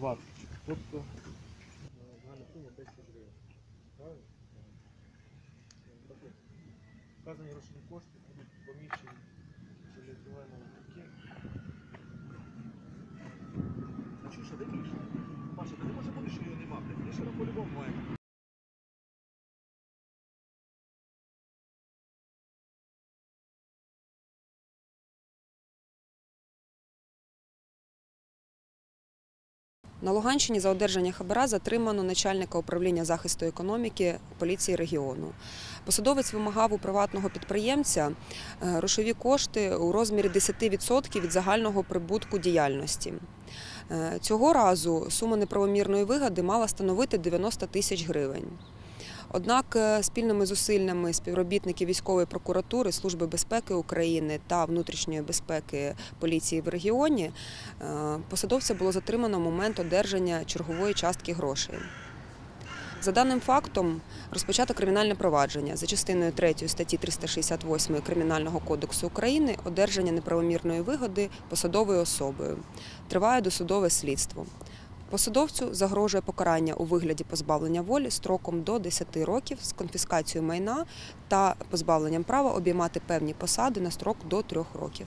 Тобто е, загальна сума 10 гривень. Правильно? Тобто Вказані грошові кошти будуть поміщені в електронному такі. А чого ще виключно? Паша, ти не може бути, що його нема. блядь. Ми ще по-любому маємо. На Луганщині за одержання хабара затримано начальника управління захисту економіки поліції регіону. Посадовець вимагав у приватного підприємця е, грошові кошти у розмірі 10% від загального прибутку діяльності. Е, Цього разу сума неправомірної вигоди мала становити 90 тисяч гривень. Однак е, спільними зусиллями співробітників військової прокуратури, Служби безпеки України та внутрішньої безпеки поліції в регіоні е, посадовця було затримано в момент одержання чергової частки грошей. За даним фактом розпочато кримінальне провадження за частиною 3 статті 368 Кримінального кодексу України одержання неправомірної вигоди посадовою особою. Триває досудове слідство. Посадовцю загрожує покарання у вигляді позбавлення волі строком до 10 років з конфіскацією майна та позбавленням права обіймати певні посади на строк до 3 років.